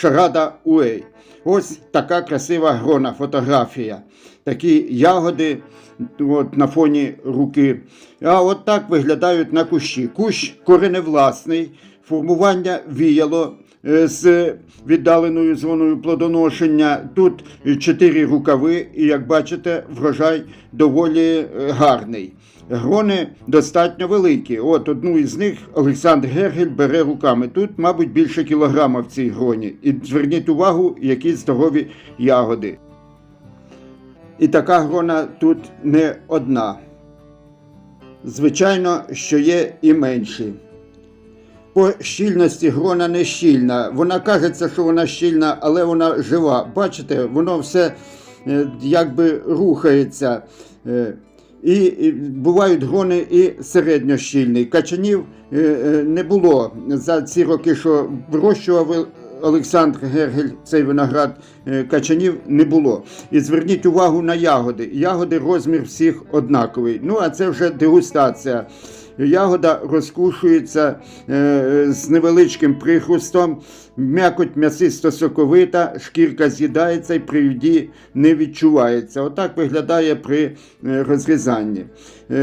Шарада Уей. Ось така красива грона фотографія. Такі ягоди от, на фоні руки. А от так виглядають на кущі. Кущ кореневласний, формування віяло е, з віддаленою зоною плодоношення. Тут чотири рукави, і як бачите, врожай доволі е, гарний. Грони достатньо великі. От одну із них Олександр Гергель бере руками. Тут, мабуть, більше кілограма в цій гроні. І зверніть увагу, які здорові ягоди. І така грона тут не одна. Звичайно, що є і менші. По щільності грона не щільна. Вона кажеться, що вона щільна, але вона жива. Бачите, воно все е, якби рухається. Е, І, бувають грони і середньощільні. Качанів е, не було за ці роки, що вирощував Олександр Гергель цей виноград е, качанів не було. І зверніть увагу на ягоди. Ягоди розмір всіх однаковий. Ну а це вже дегустація. Ягода розкушується е, з невеличким прихрустом, м'якоть м'ясисто соковита, шкірка з'їдається і при їді не відчувається. Отак виглядає при е, розрізанні.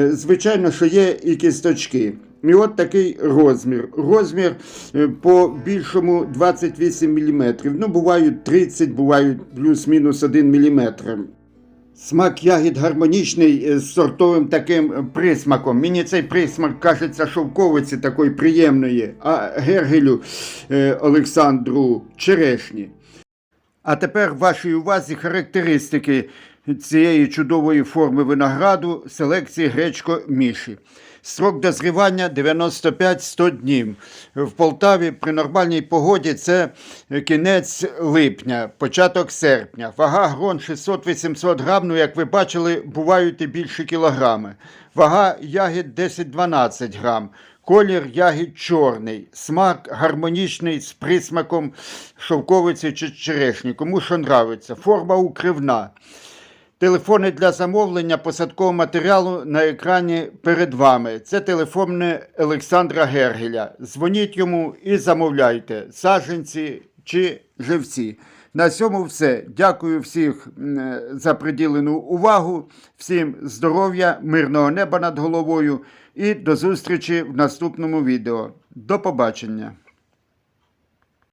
Звичайно, що є і кісточки. І от такий розмір. Розмір е, по більшому 28 мм. Ну, бувають 30, бувають плюс-мінус 1 мм. Смак ягід гармонічний е, з сортовим таким е, присмаком. Мені цей присмак кажеться шовковиці такої приємної, а Гергелю Олександру черешні. А тепер вашій увазі характеристики цієї чудової форми винограду селекції гречко Міші. Срок дозрівання 95-100 днів. В Полтаві при нормальній погоді це кінець липня, початок серпня. Вага грон 600-800 грам, ну як ви бачили, бувають і більше кілограми. Вага ягід 10-12 грам. Колір ягід чорний, смак гармонічний з присмаком шовковиці чи черешні. Кому що нравиться. Форма укривна. Телефони для замовлення посадкового матеріалу на екрані перед вами. Це телефони Олександра Гергеля. Дзвоніть йому і замовляйте саджанці чи живці. На цьому все. Дякую всіх е, за приділену увагу. Всім здоров'я, мирного неба над головою і до зустрічі в наступному відео. До побачення!